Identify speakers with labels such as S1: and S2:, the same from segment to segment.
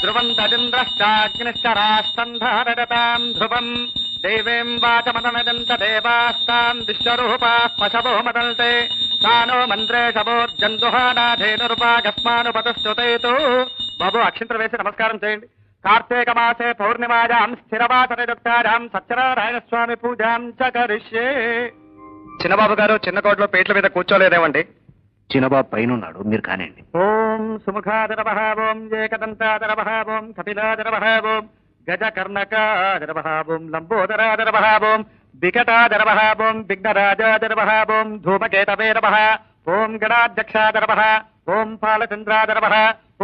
S1: ధ్రువంతరింద్రశ్చాగ్నిశ్చ రాష్టం ధారడతాం ధ్రువం. దేవీం వాచమదనజంత దేవాస్తాం విశ్వరూపా పశవో మదల్తే తానో మంత్రే శవోర్జందుహానాధేనురుపాకస్మానుపతశ్రుతేతు బాబు అక్షింతలు వేసి నమస్కారం చేయండి. కార్తీక మాసే పౌర్ణిమాయాం స్థిరవాసనిరుక్తారాం సత్యనారాయణ స్వామి పూజాం చ కరిష్యే. చిన్నబాబు గారు చిన్నకోట్లో పేట్ల మీద కూర్చోలేదేమండి?
S2: చిన్నబాబు పైన ఉన్నాడు మీరు కానివ్వండి.
S1: ఓం సుముఖాదరవః ఓం ఏకదంతాదరవః ఓం కపిలాదరవః ఓం గజకర్ణకాదరవః ఓం లంబోదరాదరవః ఓం వికటాదరవః ఓం విఘ్నరాజాదరవః ఓం ధూమకేతవే నమః ఓం గణాధ్యక్షాదరవః ఓం పాలచంద్రాదరవః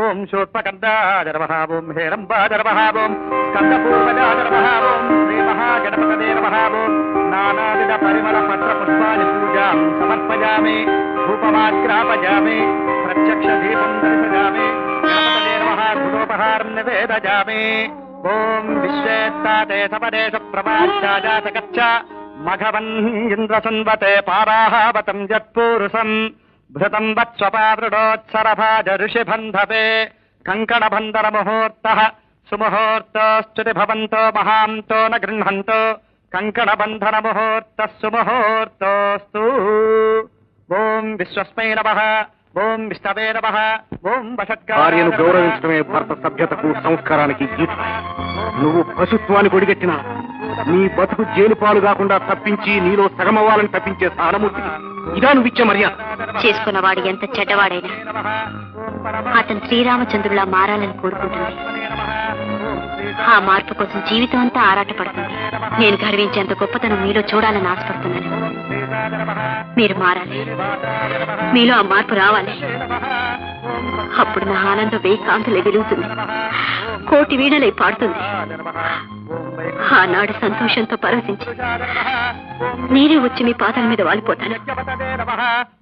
S1: ఓం శూర్పకందాదరవః ఓం హేరంబాదరవః ఓం స్కందపూర్వజాదరవః ఓం శ్రీమహాగణపతదే నమః ఓం नानाविधपरिमलपत्रपुष्पाणि पूजा समर्पयामि, धूपमाग्रापयामि प्रत्यक्षदीपं दर्शयामि गुणोपहारं निवेदयामि। ॐ विश्वेत्ता देशपदेशप्रवाच्याजातकच्छ मघवन् इन्द्रसन्वते पाराहावतं यत्पूरुषम् भृतम् वत्स्वपादृढोत्सरभाज ऋषिबन्धवे कङ्कणबन्धरमुहूर्तः सुमुहूर्तोऽस्तुति भवन्तो महान्तो न गृह्णन्तो కంకణబంధన ముహూర్త సుముహూర్తోస్తు ఓం విశ్వస్మై నమ ఓం విష్ణవే నమ ఓం
S2: భార్యను గౌరవించడమే భర్త సభ్యతకు సంస్కారానికి గీత. నువ్వు పశుత్వానికి ఒడిగట్టిన నీ బతుకు జైలుపాలు కాకుండా తప్పించి నీలో సగమవ్వాలని తప్పించే సానమూర్తికి ఇదా నువ్వు ఇచ్చే మర్యాద.
S3: చేసుకున్నవాడు ఎంత చెడ్డవాడైనా అతను శ్రీరామచంద్రులా మారాలని కోరుకుంటుంది. ఆ మార్పు కోసం జీవితం అంతా ఆరాటపడుతుంది. నేను గర్వించేంత గొప్పతనం మీలో చూడాలని ఆశపడుతున్నాను. మీరు మారాలి. మీలో ఆ మార్పు రావాలి. అప్పుడు నా ఆనందం వెయ్యి కాంతులే వెలుగుతుంది. కోటి వీణలై పాడుతుంది. ఆనాడు సంతోషంతో పరవశించి. నేనే వచ్చి మీ పాదాల మీద వాలిపోతాను.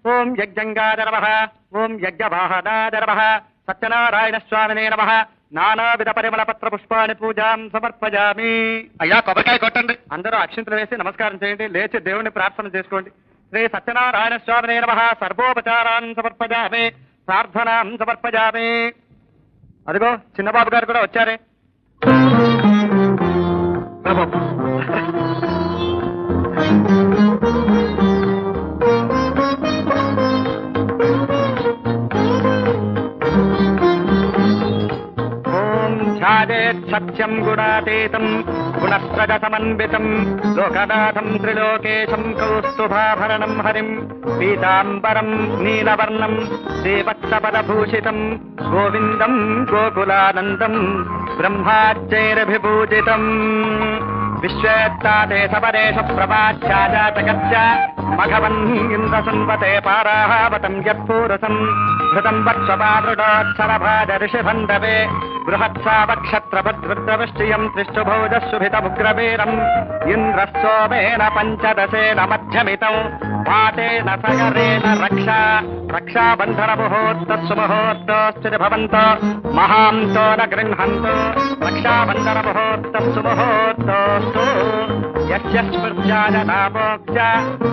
S1: ఓం యజ్ఞంగాదరవ ఓం యజ్ఞవాహనాదరవ సత్యనారాయణ స్వామినే నమ. నానావిధ పరిమళ పత్ర పుష్పాన్ని పూజాం సమర్పజామి. అయ్యా కొబ్బరికాయ కొట్టండి. అందరూ అక్షింతలు వేసి నమస్కారం చేయండి. లేచి దేవుణ్ణి ప్రార్థన చేసుకోండి. శ్రీ సత్యనారాయణ స్వామినే నమ. సర్వోపచారాన్ సమర్పజామి. ప్రార్థనాం సమర్పజామి. అదిగో చిన్నబాబు గారు కూడా వచ్చారే. ेत्सत्यम् गुणातीतम् गुणस्वगतमन्वितम् लोकनाथम् त्रिलोकेशम् कौस्तुभाभरणम् हरिम् पीताम्बरम् नीलवर्णम् देवत्रपदभूषितम् गोविन्दम् गोकुलानन्दम् ब्रह्माच्चैरभिपूजितम्। विश्वेत्तादेशपदेशप्रवाच्या चाचगच्च भगवह्निन्द्रसम्वते पाराहावतम् यत्पूरतम् धृतम् वक्षपादृढोत्सवभाजऋषिभण्डवे बृहत्सा वक्षत्रभद्वृद्रविश्चयम् तिष्ठुभोजुभितमुग्रवीरम् इन्द्रः सोमेन पञ्चदशेन मध्यमितम् మధ్యమితం పాతేన సగరేణ రక్షా. రక్షాబంధన ముహూర్త సుముహూర్తోశ్చితి భవంత మహాంతో న గృహంతో రక్షాబంధన ముహూర్త సుముహూర్తోస్తు యస్య స్మృత్యాజనామోక్ష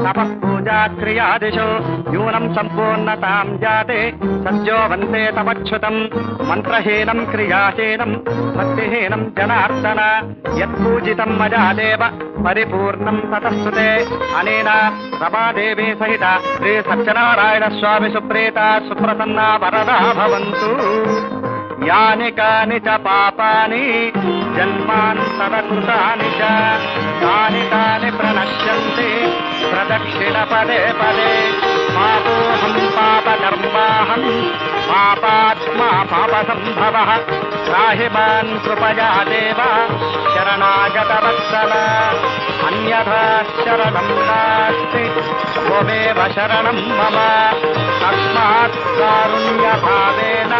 S1: తపః పూజా క్రియాదిషు న్యూనం సంపూర్ణతాం జాతే. సద్యో వందే తపచ్యుతం మంత్రహీనం క్రియాహీనం. భక్తిహీనం జనార్దన. యత్పూజితం మజా దేవ పరిపూర్ణం తతస్తుతే అనేన రమాదేవి సహిత శ్రీ సత్యనారాయణ స్వామి సుప్రీత సుప్రసన్నా వరదా భవంతు. యాని కాని చ పాపాని జన్మాంతరకృతాని చ తాని తాని ప్రణశ్యంతి ప్రదక్షిణ పదే పదే. పాపోహం పాపకర్మాహం పాపాత్మా పాప సంభవ. రాహి మాన్ కృపయా దేవ శరణాగత వత్సల అన్యథా శరణం నాస్తి త్వమేవ శరణం మమ. తస్మాత్ కారుణ్య భావేన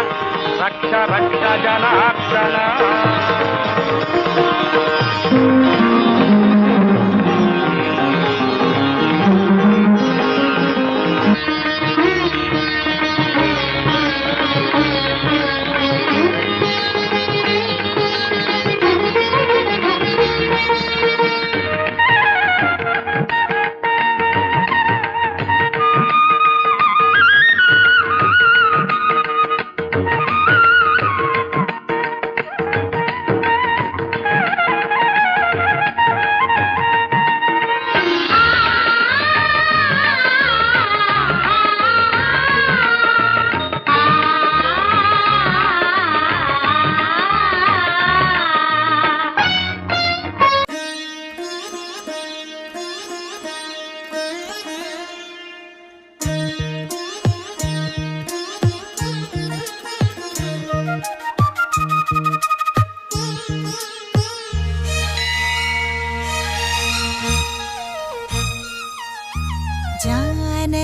S1: జనార్దన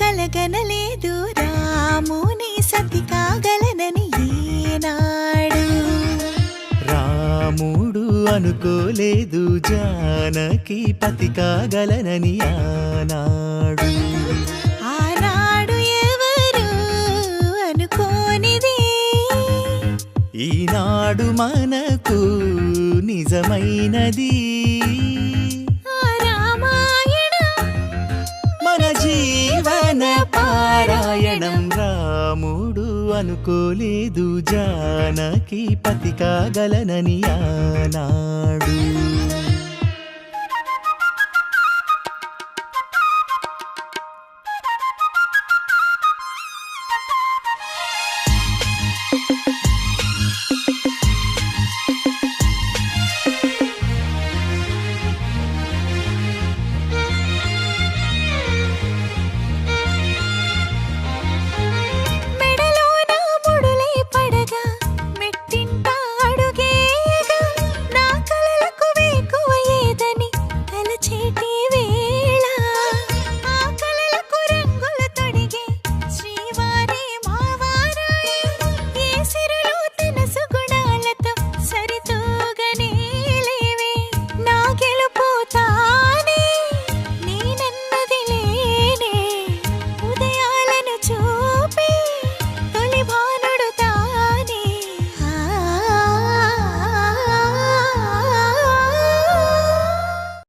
S4: కలగనలేదు రాముని సతి కాగలనని ఏనాడు.
S5: రాముడు అనుకోలేదు జానకి పతి కాగలనని ఆనాడు.
S4: ఆనాడు ఎవరు అనుకోనిది?
S5: ఈనాడు మనకు నిజమైనది అనుకోలేదు జానకి పతి కాగలనని ఆనాడు.